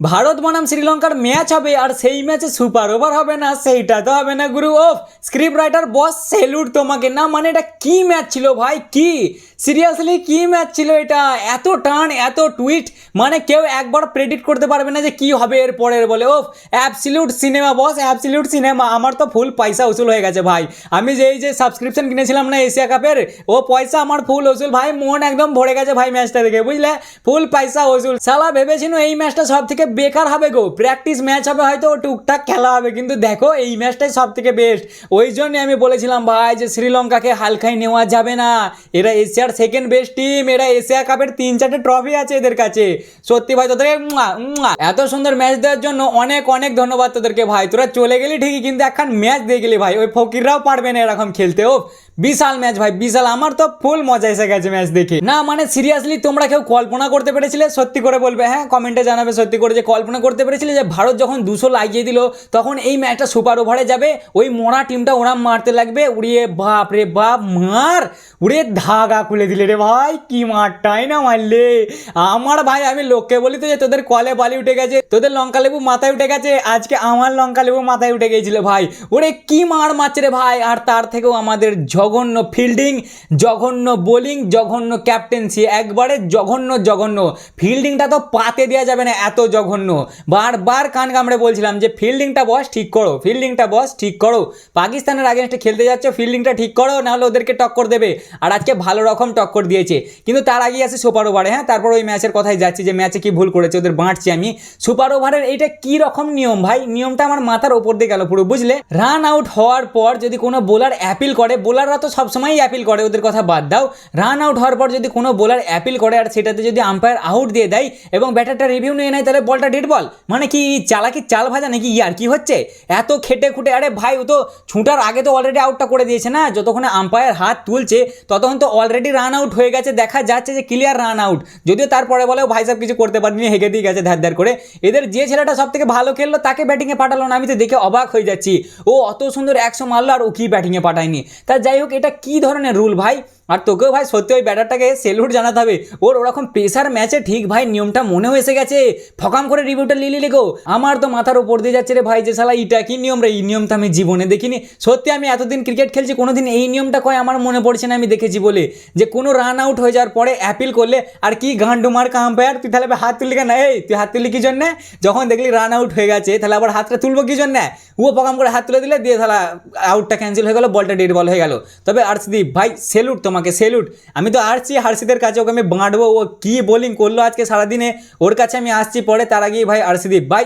ভারত বনাম শ্রীলঙ্কার ম্যাচ হবে আর সেই ম্যাচে সুপার ওভার হবে না, সেইটা তো হবে না, গুরু of script writer boss, salute তোমাকে না মানে এটা কি ম্যাচ ছিল ভাই? কি? সিরিয়াসলি কি ম্যাচ ছিল এটা? এত টান, এত টুইট মানে কেউ একবার প্রেডিক্ট করতে পারবে না যে কি হবে এর পরের বলে। ওফ absolute cinema boss absolute cinema আমার তো ফুল পয়সা উসুল হয়ে গেছে ভাই। আমি যে এই যে সাবস্ক্রিপশন কিনেছিলাম না এশিয়া কাপের ও পয়সা আমার ফুল উসুল। ভাই, মন একদম ভরে গেছে ভাই ম্যাচটা দেখে, বুঝলে? ফুল পয়সা উসুল। সালা ভেবেছিল এই ম্যাচটা সব থেকে বেকার হবে গো। প্র্যাকটিস ম্যাচ হবে, হয়তো টুকটাক খেলা হবে, কিন্তু দেখো, এই ম্যাচটাই সব থেকে বেস্ট ওই জন্যই আমি বলেছিলাম, ভাই, যে শ্রীলঙ্কাকে হালকাই নেওয়া যাবে না। এরা এশিয়ার সেকেন্ড বেস্ট টিম এরা এশিয়া কাপের তিন চারটে ট্রফি আছে এদের কাছে। সত্যি ভাই তোদেরকে। এত সুন্দর ম্যাচ দেওয়ার জন্য অনেক অনেক ধন্যবাদ তোদেরকে ভাই। তোরা চলে গেলি ঠিকই, কিন্তু একখান ম্যাচ দিয়ে গেলি ভাই। ওই ফকিররাও পারবে না এরকম খেলতে ও বিশাল ম্যাচ ভাই, বিশাল। আমার তো ফুল মজা এসে গেছে ম্যাচ দেখে। না মানে সিরিয়াসলি তোমরা কেউ কল্পনা করতে পেরেছিলে? সত্যি করে বলবে হ্যাঁ কমেন্টে জানাবে সত্যি করে যে কল্পনা করতে পেরেছিলে যে ভারত যখন দুশো লাগিয়ে দিল, তখন এই ম্যাচটা সুপার ওভারে যাবে। ওই মোড়া টিমটা ওরা মারতে লাগবে। উড়িয়ে বাপ রে বাপ, মার! উড়িয়ে ধাগা খুলে দিলে রে ভাই, কি মারটাই না মারলে। আমার ভাই, আমি লোককে বলি তো যে তোদের কলে বালি উঠে গেছে, তোদের লঙ্কা লেবু মাথায় উঠে গেছে, আজকে আমার লঙ্কা লেবু মাথায় উঠে গিয়েছিল ভাই। ওরে কি মার মারছে রে ভাই, আর তার থেকেও আমাদের জঘন্য ফিল্ডিং জঘন্য বোলিং জঘন্য ক্যাপ্টেন্সি একবারে জঘন্য জঘন্য। ফিল্ডিংটা তো পাতে দেওয়া যাবে না, এত জঘন্য। বারবার কান কামড়ে বলছিলাম যে ফিল্ডিংটা বস ঠিক করো। ফিল্ডিংটা বস ঠিক করো। পাকিস্তানের আগেনস্টে খেলতে যাচ্ছ ফিল্ডিংটা ঠিক করো নাহলে ওদেরকে টক্কর দেবে। আর আজকে ভালো রকম টক্কর দিয়েছে। কিন্তু তার আগে আছে সুপার ওভারে হ্যাঁ? তারপর ওই ম্যাচের কথাই যাচ্ছি যে ম্যাচে কি ভুল করেছে? ওদের বাঁটছি আমি। সুপার ওভারের এইটা কি রকম নিয়ম ভাই? নিয়মটা আমার মাথার ওপর দিয়ে গেল পুরো, বুঝলে? রান আউট হওয়ার পর যদি কোনো বোলার অ্যাপিল করে বোলাররা তো সবসময়ই অ্যাপিল করে, ওদের কথা বাদ দাও। রান আউট হওয়ার পর যদি কোনো বোলার অ্যাপিল করে আর সেটাতে যদি আম্পায়ার আউট দিয়ে দেয় এবং ব্যাটারটা রিভিউ নিয়ে নেয়, তাহলে বলটা ডেড বল মানে কি চালাকি চাল ভাজা নাকি ইয়ার? কি হচ্ছে? এত খেটে খুটে, আরে ভাই, ও তো ছুটার আগে তো অলরেডি আউটটা করে দিয়েছে না? যতক্ষণে আম্পায়ার হাত তুলছে, ততক্ষণ তো অলরেডি রান আউট হয়ে গেছে, দেখা যাচ্ছে যে ক্লিয়ার রান আউট যদিও তারপরে বলেও ভাই সাহেব কিছু করতে পারেনি, হেগে দিয়ে গেছে ধার ধার করে। এদের যে ছেলেটা সব থেকে ভালো খেললো, তাকে ব্যাটিংয়ে পাঠালো না, আমি তো দেখে অবাক হয়ে যাচ্ছি। ও অত সুন্দর একশো মারলো আর ও কি ব্যাটিংয়ে পাঠায়নি। তা যাই হোক এটা কি ধরনের রুল ভাই? আর তোকেও ভাই সত্যি ওই ব্যাটারটাকে সেলুট জানাতে হবে। ওর ওরকম প্রেসার ম্যাচে ঠিক ভাই নিয়মটা মনেও এসে গেছে। ফকাম করে রিভিউটা লিলি লেগো। আমার তো মাথার উপর দিয়ে যাচ্ছে রে ভাই যে শালা, এটা কি নিয়ম রে? এই নিয়ম তো আমি জীবনে দেখিনি। সত্যি আমি এতদিন ক্রিকেট খেলছি, কোনোদিন এই নিয়মটা কয় আমার মনে পড়ছে না আমি দেখেছি বলে। যে কোনো রান আউট হয়ে যাওয়ার পরে অ্যাপিল করলে, আর কি গান্ডু মার আম্পায়ার তুই তাহলে হাত তুললি কেন? এই, তুই হাত তুললি কি জন্যে? যখন দেখলি রান আউট হয়ে গেছে, তাহলে আবার হাতটা তুলবো কি জন্যে? ও পকাম করে হাত তুলে দিলে, দিয়ে তাহলে আউটটা ক্যান্সেল হয়ে গেল, বলটা ডেড বল হয়ে গেল। তবে আর্শদীপ, ভাই সেলুট তোমাকে সেলুট আমি তো আসছি হার্ষিদের কাছে ওকে আমি বাঁটবো, ও কী বোলিং করল আজকে সারাদিনে? ওর কাছে আমি আসছি পরে, তার আগেই ভাই আর্শদীপ ভাই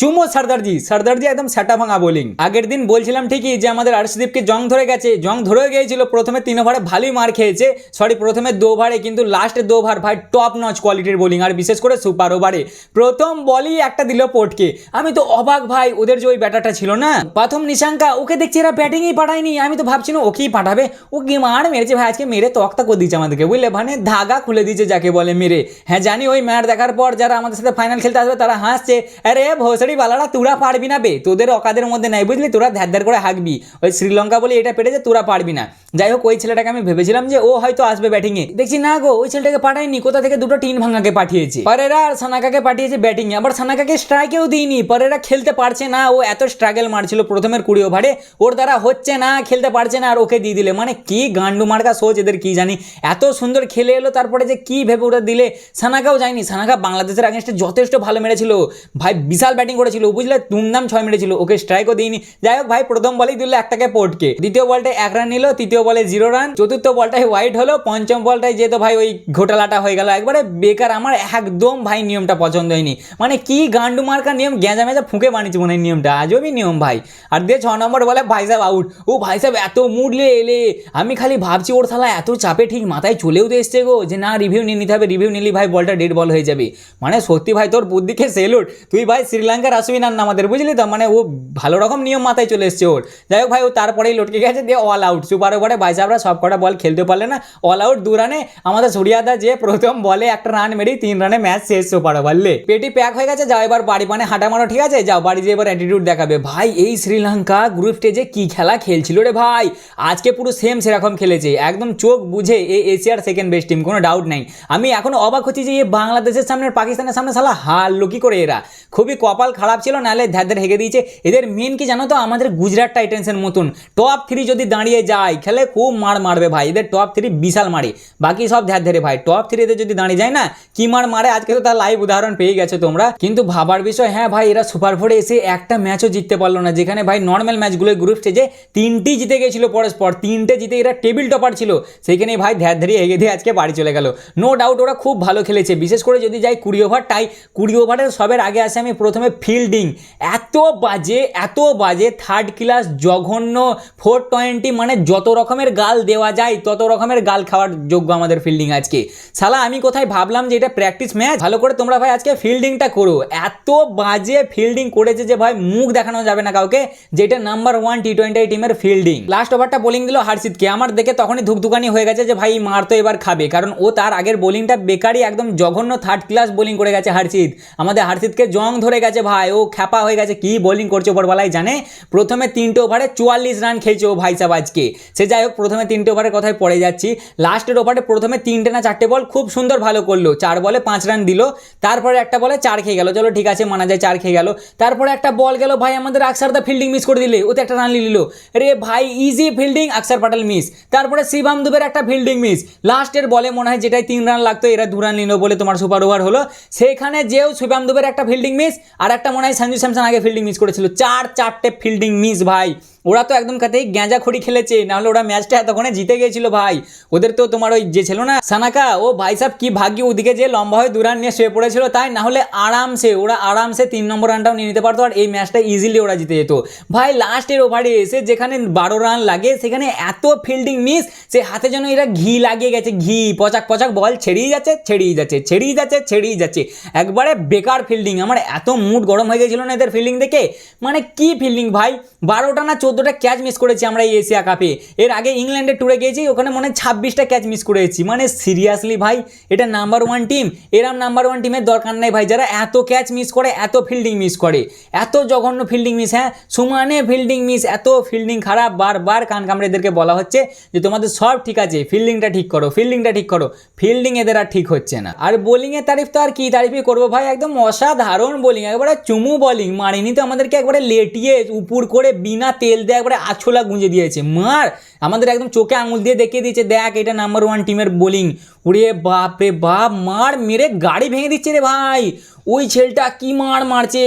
চুমো সর্দারজি সর্দারজি একদম সেটা ভাঙা বোলিং আগের দিন বলছিলাম ঠিকই যে আমাদের আর্শদীপকে জং ধরে গেছে। জং ধরে গিয়েছিল, প্রথমে তিন ওভারে ভালোই মার খেয়েছে। সরি প্রথমে দু ওভারে কিন্তু লাস্টে দু ওভার ভাই টপ নচ কোয়ালিটির বোলিং আর বিশেষ করে সুপার ওভারে প্রথম বলই একটা দিল পটকে। আমি তো অবাক ভাই, ওদের যে ওই ব্যাটারটা ছিল না? প্রথম নিশাঙ্কা, ওকে দেখছি এরা ব্যাটিংই পাঠায়নি আমি তো ভাবছি না ওকেই পাঠাবে। ও কি মার মেরেছে ভাই, আজকে মেরে তক্তা করে দিয়েছে আমাদেরকে, বুঝলে? মানে ধাগা খুলে দিয়েছে, যাকে বলে মেরে। হ্যাঁ জানি ওই ম্যাচ দেখার পর যারা আমাদের সাথে ফাইনাল খেলতে আসবে, তারা হাসছে। আরে ভোসড়ি বালারা, তোরা পারবি না বে। তোদের অকাদের মধ্যে নাই বুঝলি? তোরা ধ্যার ধ্যার করে হাঁকবি। ওই শ্রীলঙ্কা বলে এটা পেটেছে তোরা পারবি না। যাই হোক, ওই ছেলেটাকে আমি ভেবেছিলাম যে ও হয়তো আসবে ব্যাটিংয়ে দেখছি, না গো, ওই ছেলেটাকে পাঠায়নি। কোথা থেকে দুটো টিন ভাঙাকে পাঠিয়েছে? পরেরা আর সানাকাকে পাঠিয়েছে ব্যাটিংয়ে আবার সানাকাকে স্ট্রাইকেও দিইনি। পরেরা খেলতে পারছে না। ও এত স্ট্রাগল মারছিল প্রথমের কুড়ি ওভারে ওর দ্বারা হচ্ছে না, খেলতে পারছে না, আর ওকে দিয়ে দিলে। মানে কি গান্ডু মার্কা সোচ এদের, কি জানি। এত সুন্দর খেলে এলো, তারপরে যে কি ভেবে ওটা দিলে? সানাকাও যায়নি। সানাকা বাংলাদেশের আগেনস্টে যথেষ্ট ভালো মেরেছিল। ভাই, বিশাল ব্যাটিং করেছিল, বুঝলে? দুমদাম ছয় মেরেছিল, ওকে স্ট্রাইকও দিইনি। যাই হোক ভাই, প্রথম বলেই দিল একটাকে পোর্টকে দ্বিতীয় বলটায় এক রান নিল, তৃতীয় বলে জিরো রান চতুর্থ বলটায় হোয়াইট হলো, পঞ্চম বলটায় যেহেতু ভাই ওই ঘোটালাটা হয়ে গেল। একবারে বেকার, আমার একদম ভাই নিয়মটা পছন্দ হয়নি। মানে কি গান্ডু মার্কা নিয়ম, গ্যাঁজা মেজা ফুঁকে বানিয়েছে মনে হয় নিয়মটা। আজবই নিয়ম ভাই। আর দিয়ে ছ নম্বর বলে ভাই সাহেব আউট ও ভাই সাহেব এত মুডলে এলে। আমি খালি ভাবছি ওর থালা এত চাপে ঠিক মাথায় চলেও তো এসছে গো যে না রিভিউ নিয়ে নিতে হবে রিভিউ নিলি ভাই বলটা ডেড বল হয়ে যাবে। মানে সত্যি ভাই, তোর বুদ্ধিকে সেলুট তুই ভাই শ্রীলঙ্কা শ্রীলঙ্কার আসবিনার না আমাদের, বুঝলি তো? মানে ও ভালো রকম নিয়ম মাথায় চলে এসছে ওর। যাই হোক ভাই, ও তারপরেই লটকে গেছে, দিয়ে অল আউট সুপার ওভারে বাইসাবরা সব কটা বল খেলতে পারলে না অল আউট দু রানে আমাদের সুরিয়াদা যে প্রথম বলে একটা রান মেরেই তিন রানে ম্যাচ শেষ সুপার ওভারলে পেটি প্যাক হয়ে গেছে, যাও এবার বাড়ি মানে হাঁটা মারো, ঠিক আছে? যাও বাড়ি যেয়ে এবার অ্যাটিটিউড দেখাবে। ভাই, এই শ্রীলঙ্কা গ্রুপ স্টেজে কি খেলা খেলছিল রে ভাই? আজকে পুরো সেম সেরকম খেলেছে। একদম চোখ বুঝে এ এশিয়ার সেকেন্ড বেস্ট টিম কোনো ডাউট নাই। আমি এখনও অবাক হচ্ছি যে বাংলাদেশের সামনে পাকিস্তানের সামনে সালা হারলো কি করে এরা? খুবই কপাল খারাপ ছিল, নাহলে ধ্যাদের হেগে দিয়েছে। এদের মেন কি জানো তো? আমাদের গুজরাট টাইটেন্সের মতন। টপ থ্রি যদি দাঁড়িয়ে যায়, খেলে খুব মার মারবে ভাই। এদের টপ থ্রি বিশাল মারে। বাকি সব ধ্যার ধরে ভাই। টপ থ্রিতে যদি দাঁড়িয়ে যায় না, কি মার মারে? আজকে তো তার লাইভ উদাহরণ পেয়ে গেছো তোমরা। কিন্তু ভাবার বিষয় হ্যাঁ ভাই, এরা সুপার ফোরে এসে একটা ম্যাচও জিততে পারল না। যেখানে ভাই নর্মাল ম্যাচগুলো গ্রুপ স্টেজে তিনটি জিতে গেছিল পরস্পর। তিনটে জিতে এরা টেবিল টপার ছিল। সেইখানে ভাই ধ্যার ধরে এগিয়ে দিয়ে আজকে বাড়ি চলে গেল। নো ডাউট ওরা খুব ভালো খেলেছে। বিশেষ করে যদি যাই কুড়ি ওভার টাই কুড়ি ওভারের সবের আগে আসে আমি প্রথমে ফিল্ডিং। এত বাজে এত বাজে থার্ড ক্লাস জঘন্য ফোর টোয়েন্টি মানে যত রকমের গাল দেওয়া যায়, তত রকমের গাল খাওয়ার যোগ্য আমাদের ফিল্ডিং আজকে। সালা আমি কোথায় ভাবলাম যে এটা প্র্যাকটিস ম্যাচ ভালো করে তোমরা ভাই আজকে ফিল্ডিংটা করো। এত বাজে ফিল্ডিং করেছে যে ভাই মুখ দেখানো যাবে না কাউকে যেটা নাম্বার ওয়ান টি টোয়েন্টি টিমের ফিল্ডিং লাস্ট ওভারটা বোলিং দিল হার্ষিতকে আমার দেখে তখনই ধুকধুকানি হয়ে গেছে যে ভাই মার তো এবার খাবে। কারণ ও তার আগের বোলিংটা বেকারই একদম জঘন্য থার্ড ক্লাস বোলিং করে গেছে হার্ষিত আমাদের হার্ষিতকে জং ধরে গেছে ভাই। ও খ্যাপা হয়ে গেছে, কি বোলিং করছে ওপরবেলায় জানে? প্রথমে তিনটে ওভারে চুয়াল্লিশ রান খেলছে ও ভাই সাহেব আজকে। সে যাই হোক, প্রথমে তিনটে ওভারের কথায় পড়ে যাচ্ছি। লাস্টের ওভারে প্রথমে তিনটে না চারটে বল খুব সুন্দর ভালো করল। চার বলে পাঁচ রান দিল। তারপরে একটা বলে চার খেয়ে গেল। চলো ঠিক আছে, মানা যায় চার খেয়ে গেল। তারপরে একটা বল গেল, ভাই, আমাদের আকসারদা ফিল্ডিং মিস করে দিলে। ওতে একটা রান নিল। রে ভাই ইজি ফিল্ডিং আকসার পাটাল মিস তারপরে শিবাম দুবের একটা ফিল্ডিং মিস লাস্টের বলে মনে হয় যেটাই তিন রান লাগতো, এরা দু রান নিল বলে তোমার সুপার ওভার হলো। সেখানে যেও শিবাম দুবের একটা ফিল্ডিং মিস আর একটা মনে হয় সঞ্জু স্যামসন আগে ফিল্ডিং মিস করেছিল। চার চারটে ফিল্ডিং মিস ভাই। ওরা তো একদম কাতেই গ্যাঁজা খড়ি খেলেছে, নাহলে ওরা ম্যাচটা এতক্ষণে জিতে গিয়েছিল ভাই। ওদের তো তোমার ওই যে ছিল না, সানাকা, ও ভাই সাহেব কি ভাগ্য ওদিকে যে লম্বা হয়ে দু রান নিয়ে শুয়ে পড়েছিল, তাই না হলে আরামসে, ওরা আরামসে তিন নম্বর রানটাও নিয়ে নিতে পারতো, আর এই ম্যাচটা ইজিলি ওরা জিতে যেত। ভাই লাস্টের ওভারে এসে যেখানে বারো রান লাগে, সেখানে এত ফিল্ডিং মিস সে হাতে যেন এরা ঘি লাগিয়ে গেছে, ঘি, পচাক পচাক বল ছেড়েই যাচ্ছে ছেড়েই যাচ্ছে ছেড়েই যাচ্ছে ছেড়েই যাচ্ছে। একবারে বেকার ফিল্ডিং আমার এত মুড গরম হয়ে গেছিল না এদের ফিল্ডিং দেখে? মানে কি ফিল্ডিং ভাই? বারোটা না চোদ্দোটা ক্যাচ মিস করেছি আমরা এই এশিয়া কাপে এর আগে ইংল্যান্ডে ট্যুরে গিয়েছি, ওখানে মনে হয় ছাব্বিশটা ক্যাচ মিস করেছি। মানে সিরিয়াসলি ভাই, এটা নাম্বার ওয়ান টিম এরম নাম্বার ওয়ান টিমের দরকার নেই ভাই, যারা এত ক্যাচ মিস করে, এত ফিল্ডিং মিস করে। এত জঘন্য ফিল্ডিং মিস হ্যাঁ? সমানে ফিল্ডিং মিস এত ফিল্ডিং খারাপ, বারবার কান কামড়ে এদেরকে বলা হচ্ছে যে তোমাদের সব ঠিক আছে ফিল্ডিংটা ঠিক করো ফিল্ডিংটা ঠিক করো। ফিল্ডিং এদের আর ঠিক হচ্ছে না। আর বোলিংয়ের তারিফ তো আর কি তারিফই করব ভাই? একদম অসাধারণ বোলিং একবারে চুমু বোলিং মারিনি তো আমাদেরকে একবারে লেটিয়ে উপুর করে বিনা তেল একবারে আছলা গুঁজে দিয়েছে। মার আমাদের একদম চোখে আঙুল দিয়ে দেখিয়ে দিয়েছে, দেখ এটা নাম্বার ওয়ান টিমের বোলিং উড়ে বাপ রে বাপ, মার মেরে গাড়ি ভেঙে দিচ্ছে রে ভাই। ওই ছেলেটা কি মার মারছে?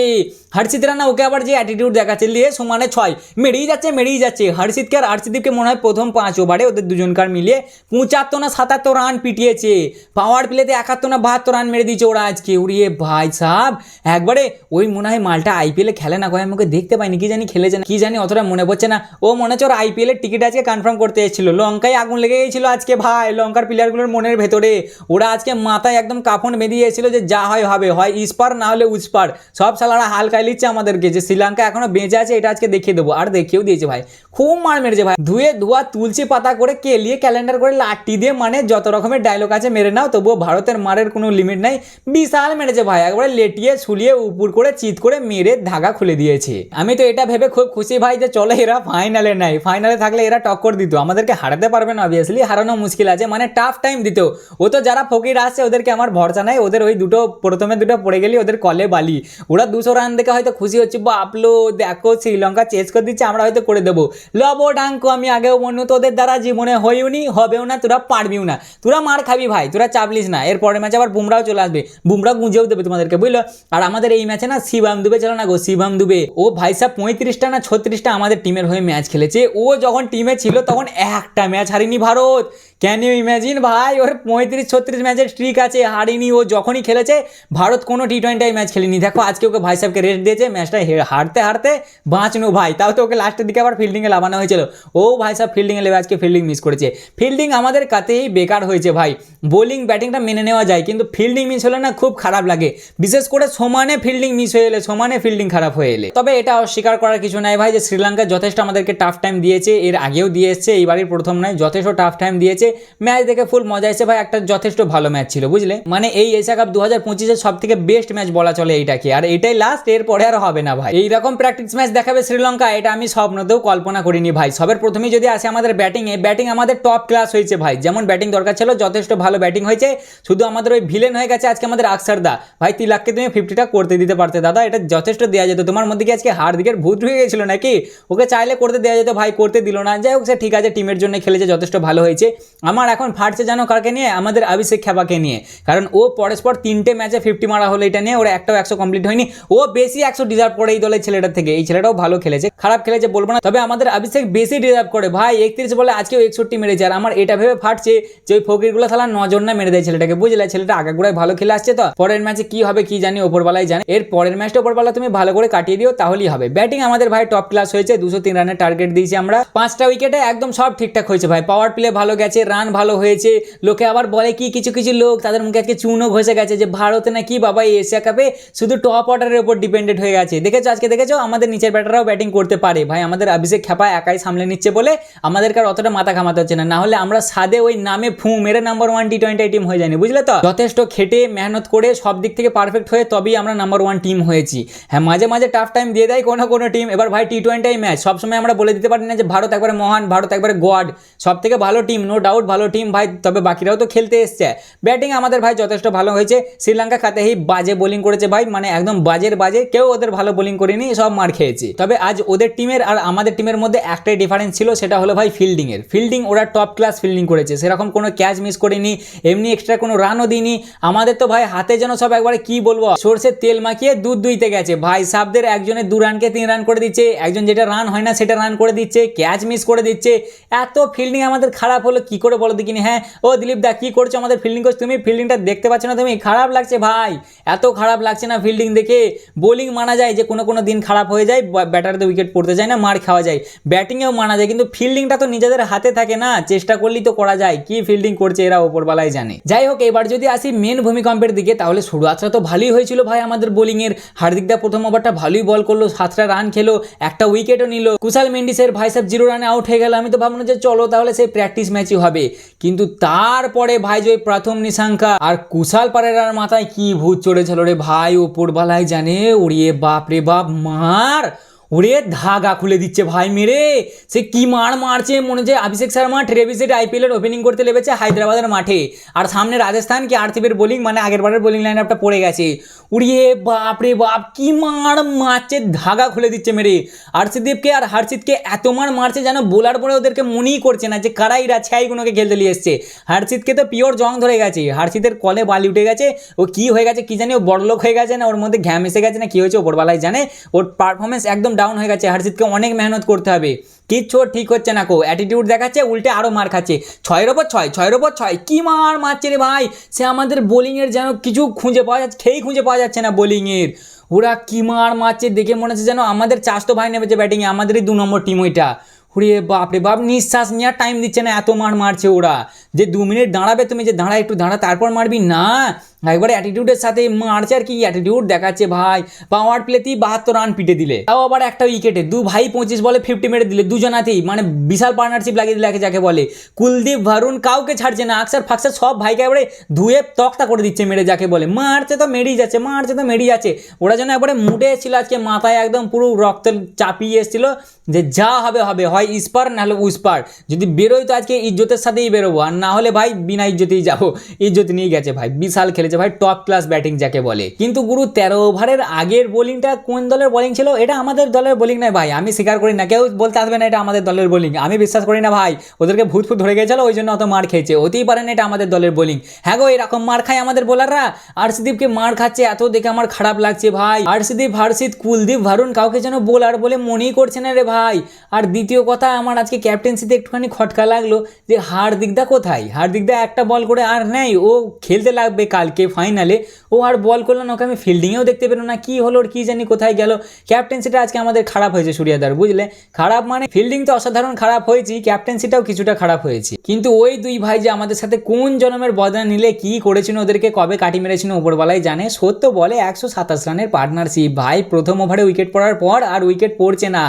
হর্ষিত রানা, ওকে আবার যে অ্যাটিটিউড দেখাচ্ছে দিয়ে সমানে ছয়। মেরেই যাচ্ছে মেরেই যাচ্ছে। হর্ষিতকে আর হর্ষিদীপকে মনে হয় প্রথম পাঁচ ওভারে ওদের দুজনকার মিলিয়ে পঁচাত্তর না সাতাত্তর রান পিটিয়েছে। পাওয়ার প্লেতে একাত্তর না বাহাত্তর রান মেরে দিয়েছে ওরা আজকে। উড়িয়ে ভাই সাহ একবারে ওই মনে হয় মালটা আইপিএলে খেলে না কয় আমাকে দেখতে পাইনি, কি জানি খেলেছে না, কি জানি অতটা মনে পড়ছে না। ও মনে হচ্ছে ওর আইপিএলের টিকিট আজকে কনফার্ম করতে এসেছিল। লঙ্কায় আগুন লেগে গেছিল আজকে ভাই। লঙ্কার প্লেয়ারগুলোর মনের ভেতরে। ওরা আজকে মাথায় একদম কাফন বেঁধে এসেছিল যে যা হয় হবে হয় ইস্পার, না হলে উস্পার। সব সালারা হালকায় লিচ্ছে আমাদেরকে যে শ্রীলঙ্কা এখনও বেঁচে আছে, এটা আজকে দেখিয়ে দেবো। আর দেখিয়েও দিয়েছে ভাই। খুব মার মেরেছে ভাই। ধুয়ে ধোয়া, তুলসী পাতা করে কেলিয়ে ক্যালেন্ডার করে লাঠি দিয়ে মানে যত রকমের ডায়লগ আছে মেরে নাও। তবুও ভারতের মারের কোনো লিমিট নাই। বিশাল মেরেছে ভাই। একবারে লেটিয়ে শুলিয়ে উপর করে, চিত করে মেরে ধাগা খুলে দিয়েছে। আমি তো এটা ভেবে খুব খুশি ভাই যে চলো এরা ফাইনালে নাই। ফাইনালে থাকলে এরা টক্কর দিত। আমাদেরকে হারাতে পারবে না অবভিয়াসলি হারানো মুশকিল আছে। মানে টাফ টাইম দিত। ও তো যারা ফকির আসছে ওদেরকে আমার ভরসা নাই। ওদের ওই দুটো, প্রথমে দুটো পড়ে গেলি, ওদের কলে বালি। ওরা দুশো রান দেখে হয়তো খুশি হচ্ছে বাপলো দেখো, শ্রীলঙ্কা চেস করে দিচ্ছে, আমরা হয়তো করে দেবো। লবো ডাঙ্কো, আমি আগেও মনে তোদের দ্বারা জীবনে হয়েও নি, হবেও না, তোরা পারবিও না। তোরা মার খাবি ভাই, তোরা চাপলিস না। এর পরের ম্যাচে আবার বুমরাও চলে আসবে। বুমরা গুঁজেও দেবে তোমাদেরকে, বুঝলো? আর আমাদের এই ম্যাচে না, শিবাম দুবে চলো না গো, শিবাম দুবে। ও ভাই সাহেব পঁয়ত্রিশটা না ছত্রিশটা আমাদের টিমের হয়ে ম্যাচ খেলেছে। ও যখন টিমে ছিল তখন একটা ম্যাচ হারিনি ভারত। ক্যান ইউ ইম্যাজিন ভাই? ওর পঁয়ত্রিশ, ছত্রিশ ম্যাচের স্ট্রিক আছে, হারিনি। ও যখনই খেলেছে, ভারত কোনো টি টোয়েন্টি ম্যাচ খেলেনি। দেখো, আজকে ওকে ভাই সাহেবকে রেট দিয়েছে, ম্যাচটা হারতে হারতে বাঁচনো ভাই। তাও তো ওকে লাস্টের দিকে আবার ফিল্ডিংয়ে লাগানো হয়েছিল। ও ভাই সাহেব ফিল্ডিংয়ে লেবে আজকে ফিল্ডিং মিস করেছে। ফিল্ডিং আমাদের কাতেই বেকার হয়েছে ভাই। বোলিং ব্যাটিংটা মেনে নেওয়া যায়, কিন্তু ফিল্ডিং মিস হলে না খুব খারাপ লাগে। বিশেষ করে সমানে ফিল্ডিং মিস হয়ে এলে, সমানে ফিল্ডিং খারাপ হয়ে এলে। তবে এটা অস্বীকার করার কিছু নাই ভাই যে শ্রীলঙ্কা যথেষ্ট আমাদেরকে টাফ টাইম দিয়েছে, এর আগেও দিয়ে এসছে এইবারই প্রথম নয়, যথেষ্ট টাফ টাইম দিয়েছে। ম্যাচ দেখে ফুল মজা এসে ভাই, একটা যথেষ্ট ভালো ম্যাচ ছিল, বুঝলে? মানে এই এশিয়া কাপ দু হাজার পঁচিশের সব থেকে বেস্ট ম্যাচ বলা চলে এইটাকে, আর এটাই লাস্ট এর পরে আর হবে না ভাই। এইরকম প্র্যাকটিস ম্যাচ দেখাবে শ্রীলঙ্কা, এটা আমি স্বপ্নতেও কল্পনা করিনি ভাই। সবের প্রথমেই যদি আসে আমাদের ব্যাটিংয়ে ব্যাটিং আমাদের টপ ক্লাস হয়েছে ভাই। যেমন ব্যাটিং দরকার ছিল, যথেষ্ট ভালো ব্যাটিং হয়েছে। শুধু আমাদের ওই ভিলেন হয়ে গেছে আজকে আমাদের আকসারদা ভাই, তিলাককে তুমি ফিফটিটা করতে দিতে পারতে, দাদা, এটা যথেষ্ট দেওয়া যেত। তোমার মধ্যে কি আজকে হার্দিকের ভূত ঢুকে গেছিল নাকি? ওকে চাইলে করতে দেওয়া যেত, ভাই, করতে দিল না। যাই হোক, সে ঠিক আছে টিমের জন্য খেলেছে, যথেষ্ট ভালো হয়েছে। আমার এখন ফাটছে জানো কাকে নিয়ে? আমাদের অভিষেক খেপাকে নিয়ে। কারণ ও পরস্পর তিনটে ম্যাচে ফিফটি মারা হলো এটা নিয়ে, ওর একটাও একশো কমপ্লিট হয়নি। ও বেশি একশো ডিজার্ভ করে এই দলের ছেলেটার থেকে। এই ছেলেটাও ভালো খেলেছে, খারাপ খেলেছে বলব না। তবে আমাদের অভিষেক বেশি ডিজার্ভ করে। ভাই, একত্রিশ বলে আজকেও একষট্টি মেরেছে। আর আমার এটা ভেবে ফাটছে যে ওই ফকিরগুলো থালা নজন না মেরে দেয় ছেলেটাকে। বুঝলে? ছেলেটা আগাগোড়ায় ভালো খেলে আসছে তো। পরের ম্যাচে কি হবে কি জানি ওপরবেলায় জানে। এর পরের ম্যাচটা ওপরবেলা তুমি ভালো করে কাটিয়ে দিও, তাহলেই হবে। ব্যাটিং আমাদের ভাই টপ ক্লাস হয়েছে। দুশো তিন রানের টার্গেট দিয়েছি আমরা। পাঁচটা উইকেটে একদম সব ঠিকঠাক হয়েছে ভাই। পাওয়ার প্লে ভালো গেছে রান ভালো হয়েছে। লোকে আবার বলে কি, কিছু কিছু লোক তাদের মুখে আজকে চুনও ঘষে গেছে যে ভারতে নাকি বাবা এই এশিয়া কাপে শুধু টপ অর্ডারের উপর ডিপেন্ডেড হয়ে গেছে। দেখেছ, আজকে দেখেছ? আমাদের নিচের ব্যাটাররাও ব্যাটিং করতে পারে। ভাই, আমাদের অভিষেক খেপা একাই সামলে নিচ্ছে বলে আমাদেরকে আর অতটা মাথা ঘামাতে হচ্ছে না। না হলে আমরা সাদে ওই নামে ফু মেরে number one T twenty team হয়ে যায়নি, বুঝলে তো? যথেষ্ট খেটে, মেহনত করে সব দিক থেকে পারফেক্ট হয়ে তবেই আমরা নাম্বার ওয়ান টিম হয়েছি। হ্যাঁ মাঝে মাঝে টাফ টাইম দিয়ে দেয় কোনো কোনো টিম এবার ভাই টি টোয়েন্টি ম্যাচ সবসময় আমরা বলে দিতে পারি না যে ভারত একবারে মহান একবারে গড সব থেকে ভালো টিম নো ডাউট ভালো টিম ভাই, তবে বাকিরাও তো খেলতে এসছে। ব্যাটিং আমাদের ভাই যথেষ্ট ভালো হয়েছে। শ্রীলঙ্কা খাতে এই বাজে বোলিং করেছে ভাই মানে একদম বাজের বাজে। কেউ ওদের ভালো বোলিং করেনি, সব মার খেয়েছে। তবে আজ ওদের টিমের আর আমাদের টিমের মধ্যে একটাই ডিফারেন্স ছিল, সেটা হলো ভাই ফিল্ডিংয়ের ফিল্ডিং ওরা টপ ক্লাস ফিল্ডিং করেছে। সেরকম কোনো ক্যাচ মিস করেনি, এমনি এক্সট্রা কোনো রানও দিইনি। আমাদের তো ভাই হাতে যেন সব একবারে কি বলব, সর্ষের তেল মাখিয়ে দুধ দুইতে গেছে। ভাই সাবদের একজনের দু রানকে তিন রান করে দিচ্ছে, একজন যেটা রান হয় না সেটা রান করে দিচ্ছে ক্যাচ মিস করে দিচ্ছে। এত ফিল্ডিং আমাদের খারাপ হলো, কি করে বলো দেখিনি? হ্যাঁ ও দিলীপ দা, কি করছ আমাদের ফিল্ডিং কোচ তুমি ফিল্ডিংটা দেখতে পাচ্ছ না তুমি? খারাপ লাগছে ভাই। এত খারাপ লাগছে না ফিল্ডিং দেখে। বোলিং মানা যায় যে কোনো কোনো দিন খারাপ হয়ে যায় ব্যাটারদের উইকেট পড়তে যায় না, মার খাওয়া যায়। ব্যাটিংয়েও মানা যায়, কিন্তু ফিল্ডিংটা তো নিজেদের হাতে থাকে না, চেষ্টা করলেই তো করা যায়। কি ফিল্ডিং করছে এরা ওপরবেলায় জানে। যাই হোক, এবার যদি আসি মেন ভূমিকম্পের দিকে, তাহলে শুরু শুরুয়াতটা তো ভালোই হয়েছিল ভাই আমাদের বোলিংয়ের হার্দিকদা প্রথম ওভারটা ভালোই বল করল, সাতটা রান খেলো, একটা উইকেটও নিল। কুশাল মেন্ডিসের ভাই সাহেব জিরো রানে আউট হয়ে গেল। আমি তো ভাবলাম যে চলো তাহলে সেই প্র্যাকটিস ম্যাচই হবে। কিন্তু তারপরে ভাই যে প্রথম নিশাঙ্কা আর কুশাল পারেরার মাথায় কি ভূত চড়েছিল রে ভাই ওপরবেলায় জানে উড়িয়ে বাপ রে বাপ, মার! ওরে ধাগা খুলে দিচ্ছে ভাই মেরে। সে কি মার মারছে মনে হচ্ছে Abhishek Sharma Travis Head IPL এর ওপেনিং করতে লেগেছে হায়দ্রাবাদের মাঠে। আর সামনে রাজস্থান কি আরসিবির বোলিং মানে আগের বারের বোলিং লাইন আপটা পড়ে গেছে। উড়িয়ে বাপ রে বাপ, কি মার মারছে, ধাগা খুলে দিচ্ছে মেরে। হর্ষদীপকে আর হর্ষিতকে এত মার মারছে যেন বোলার পরে ওদেরকে মনেই করছে না যে কারাই রাছাইগুলোকে খেলতে নিয়ে এসছে। হর্ষিতকে তো পিওর জং ধরে গেছে। হর্ষিতের কলে বালি উঠে গেছে, ও কি হয়ে গেছে, কি জানি, ও বড়লোক হয়ে গেছে না, ওর মধ্যে ঘ্যাম এসে গেছে না, কি হয়েছে ওপরবেলায় জানে। ওর পারফরমেন্স একদম ডাউন হয়ে গেছে। হর্ষিতকে অনেক মেহনত করতে হবে। কিচ্ছু ঠিক হচ্ছে না কো। অ্যাটিটিউড দেখাচ্ছে, উল্টে আরও মার খাচ্ছে। ছয়ের ওপর ছয়, ছয়ের ওপর ছয়। কী মার মারছে রে ভাই? সে আমাদের বোলিংয়ের যেন কিছু খুঁজে পাওয়া যাচ্ছে খেয়েই খুঁজে পাওয়া যাচ্ছে না বোলিংয়ের ওরা কি মার মারছে, দেখে মনে হচ্ছে যেন আমাদের চাষতো ভাই নেমেছে ব্যাটিংয়ে আমাদেরই দু নম্বর টিম ওইটা। হুড়িয়ে বাপরে বাপ, নিঃশ্বাস নেওয়ার টাইম দিচ্ছে না, এত মার মারছে ওরা। যে দু মিনিট দাঁড়াবে তুমি যে দাঁড়া একটু দাঁড়া, তারপর মারবি? না। একবারে অ্যাটিটিউডের সাথে মারছে আর কি অ্যাটিটিউড দেখাচ্ছে ভাই। পাওয়ার প্লেতেই বাহাত্তর রান পিটে দিলে। তাও আবার একটা উইকেটে দু ভাই পঁচিশ বলে ফিফটি মেরে দিলে দুজনাতেই। মানে বিশাল পার্টনারশিপ লাগিয়ে দিলে যাকে বলে। কুলদীপ, ভারুন কাউকে ছাড়ছে না। আকসার ফাকসার সব ভাইকে একবারে ধুয়ে তক্তা করে দিচ্ছে মেরে যাকে বলে। মারছে তো মেরেই যাচ্ছে মারছে তো মেরেই যাচ্ছে। ওরা যেন একবারে মুডে এসেছিল আজকে, মাথায় একদম পুরো রক্ত চাপিয়ে এসেছিল যে যা হবে হবে। হয় ইস্পার নাহলে উস্পার। যদি বেরোই তো আজকে ইজ্জতের সাথেই বেরোবো। আর না হলে ভাই বিনা ইজ্জতেই যাব। ইজ্জত নিয়ে গেছে ভাই। বিশাল খেলে গেছে ভাই টপ ক্লাস ব্যাটিং যাকে বলে। কিন্তু গুরু, তেরো ওভারের আগের বোলিংটা কোন দলের বোলিং ছিল? এটা আমাদের দলের বোলিং নয় ভাই, আমি স্বীকার করি না। কেউ বলতে আসবে না এটা আমাদের দলের বোলিং আমি বিশ্বাস করি না ভাই, ওদেরকে ভূত ফুত ধরে গেছিল, ওই জন্য অত মার খেয়েছে। হতেই পারে না এটা আমাদের দলের বোলিং হ্যাঁ গো, এরকম মার খায় আমাদের বোলাররা আরশদীপকে মার খাচ্ছে, এত দেখে আমার খারাপ লাগছে ভাই। আরশদীপ হার্ষিত কুলদীপ, ভারুন কাউকে যেন বোলার বলে মনেই করছে না রে ভাই। আর দ্বিতীয় কথা, আমার আজকে ক্যাপ্টেন্সিতে একটুখানি খটকা লাগল যে হার্দিকদা কোথায়? হার্দিকদা একটা বল করে আর নেই, ও খেলতে লাগবে কালকে। ফাইনালে ও আর বল করল না, ওকে আমি ফিল্ডিংয়েও দেখতে পেল না, কি হলো, ওর কি জানি কোথায় গেল। ক্যাপ্টেন্সিটা আজকে আমাদের খারাপ হয়েছে, সূর্যাদার, বুঝলে? খারাপ মানে ফিল্ডিং তো অসাধারণ খারাপ হয়েছি ক্যাপ্টেন্সিটাও কিছুটা খারাপ হয়েছে। কিন্তু ওই দুই ভাই যে আমাদের সাথে কোন জনমের বদলা নিলে, কি করেছিল ওদেরকে, কবে কাটি মেরেছিল উপরবেলায় জানে। সত্য বলে একশো সাতাশ রানের পার্টনারশিপ ভাই, প্রথম ওভারে উইকেট পড়ার পর আর উইকেট পড়ছে না।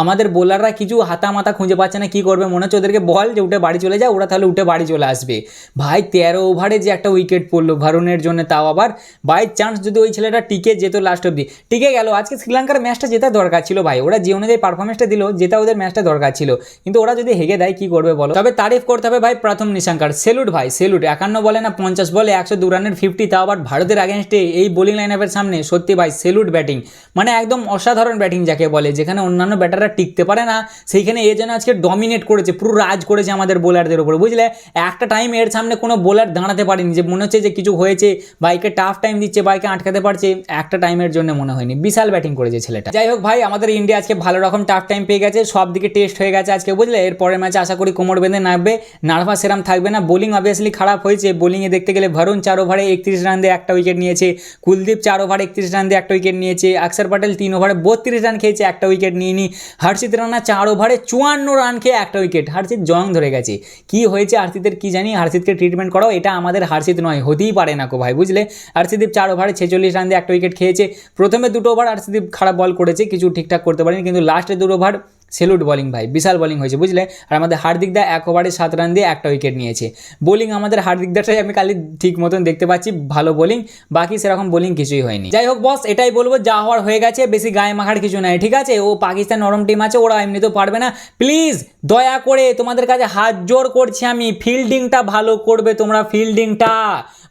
আমাদের বোলাররা কিছু হাতা মাথা খুঁজে পাচ্ছে না, কি করবে? মনে হচ্ছে ওদেরকে বল যে উঠে বাড়ি চলে যায় ওরা তাহলে উঠে বাড়ি চলে আসবে। ভাই, তেরো ওভারে যে একটা উইকেট পড়ল ভারুনের জন্য তাও আবার বাই চান্স যদি ওই ছেলেটা টিকে যেত লাস্ট অব্দি টিকে গেল। আজকে শ্রীলঙ্কার ম্যাচটা জেতা দরকার ছিল ভাই। ওরা যে অনুযায়ী পারফরমেন্সটা দিল, জেতা ওদের ম্যাচটা দরকার ছিল। কিন্তু ওরা যদি হেগে দেয়, কি করবে বলো? তবে তারিফ করতে হবে ভাই প্রথম নিশাঙ্কার। সেলুট ভাই, সেলুট। একান্ন বলে না, পঞ্চাশ বলে একশো দু রানের ফিফটি তাও আবার ভারতের আগেনস্টে এই বোলিং লাইন আপের সামনে। সত্যি ভাই, সেলুট ব্যাটিং মানে একদম অসাধারণ ব্যাটিং যাকে বলে, যেখানে অন্যান্য ব্যাটাররা টিকতে পারে না। সেইখানে এ যেন আজকে ডমিনেট করেছে, পুরো রাজ করেছে আমাদের বোলারদের উপরে। বুঝলে? একটা টাইম এর সামনে কোনো বোলার দাঁড়াতে পারেনি। যে মনে হচ্ছে যে কিছু হয়েছে বাইকে টাফ টাইম দিচ্ছে, বাইকে আটকাতে পারছে, একটা টাইমের জন্য মনে হয়নি। বিশাল ব্যাটিং করেছে ছেলেটা। যাই হোক ভাই, আমাদের ইন্ডিয়া আজকে ভালো রকম টাফ টাইম পেয়ে গেছে, সব দিকে টেস্ট হয়ে গেছে আজকে, বুঝলে? এর পরের ম্যাচে আশা করি কোমর বেঁধে নামবে, নার্ভাস সেরাম থাকবে না। বোলিং অবভিয়াসলি খারাপ হয়েছে বোলিংয়ে দেখতে গেলে ভরুণ চার ওভারে একত্রিশ রান দিয়ে একটা উইকেট নিয়েছে, কুলদীপ চার ওভারে একত্রিশ রান দিয়ে একটা উইকেট নিয়েছে অক্ষর প্যাটেল তিন ওভারে বত্রিশ রান খেয়েছে, একটা উইকেট নিয়ে নি হর্ষিত রানা চার ওভারে চুয়ান্ন রান খেয়ে একটা উইকেট হার্ষিত জং ধরে গেছে। কি হয়েছে হার্ষিতের কি জানি? হার্ষিতকে ট্রিটমেন্ট করো এটা আমাদের হার্ষিত নয়, হতেই পারে না কো ভাই, বুঝলে? হর্ষদীপ চার ওভারে ছেচল্লিশ রান দিয়ে একটা উইকেট খেয়েছে। প্রথমে দুটো ওভার হর্ষদীপ খারাপ বল করেছে, কিছু ঠিকঠাক করতে পারেনি, কিন্তু লাস্টে দুটো ওভার সেলুট বলিং ভাই, বিশাল বলিং হয়েছে, বুঝলে? আর আমাদের হার্দিকদা এক ওভারে সাত রান দিয়ে একটা উইকেট নিয়েছে। বোলিং আমাদের হার্দিক হার্দিকদাটাই আমি কালি ঠিক মতন দেখতে পাচ্ছি, ভালো বোলিং বাকি সেরকম বোলিং কিছুই হয়নি। যাই হোক বস এটাই বলব, যা হওয়ার হয়ে গেছে, বেশি গায়ে মাখার কিছু নাই, ঠিক আছে? ও পাকিস্তান নরম টিম আছে, ওরা এমনিতেও পারবে না। প্লিজ দয়া করে তোমাদের কাছে হাত জোর করছি আমি ফিল্ডিংটা ভালো করবে তোমরা ফিল্ডিংটা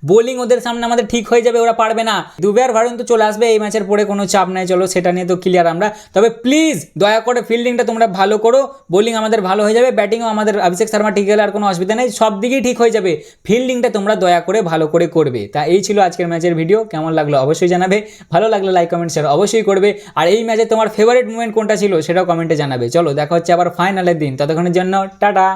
বোলিং ওদের সামনে আমাদের ঠিক হয়ে যাবে, ওরা পারবে না। দুবার ভারণ তো চলে আসবে, এই ম্যাচের পরে কোনো চাপ নাই, চলো সেটা নিয়ে তো ক্লিয়ার আমরা। তবে প্লিজ দয়া করে ফিল্ডিংটা তোমরা ভালো করো বোলিং আমাদের ভালো হয়ে যাবে ব্যাটিংও আমাদের অভিষেক শর্মা ঠিক গেলে আর কোনো অসুবিধা নেই, সব দিকেই ঠিক হয়ে যাবে। ফিল্ডিংটা তোমরা দয়া করে ভালো করে করবে। তা এই ছিল আজকের ম্যাচের ভিডিও কেমন লাগল অবশ্যই জানাবে, ভালো লাগলে লাইক কমেন্ট শেয়ার অবশ্যই করবে। আর এই ম্যাচে তোমার ফেভারিট মুভমেন্ট কোনটা ছিল, সেটাও কমেন্টে জানাবে। চলো, দেখা হচ্ছে আবার ফাইনালের দিন, ততক্ষণের জন্য, টাটা!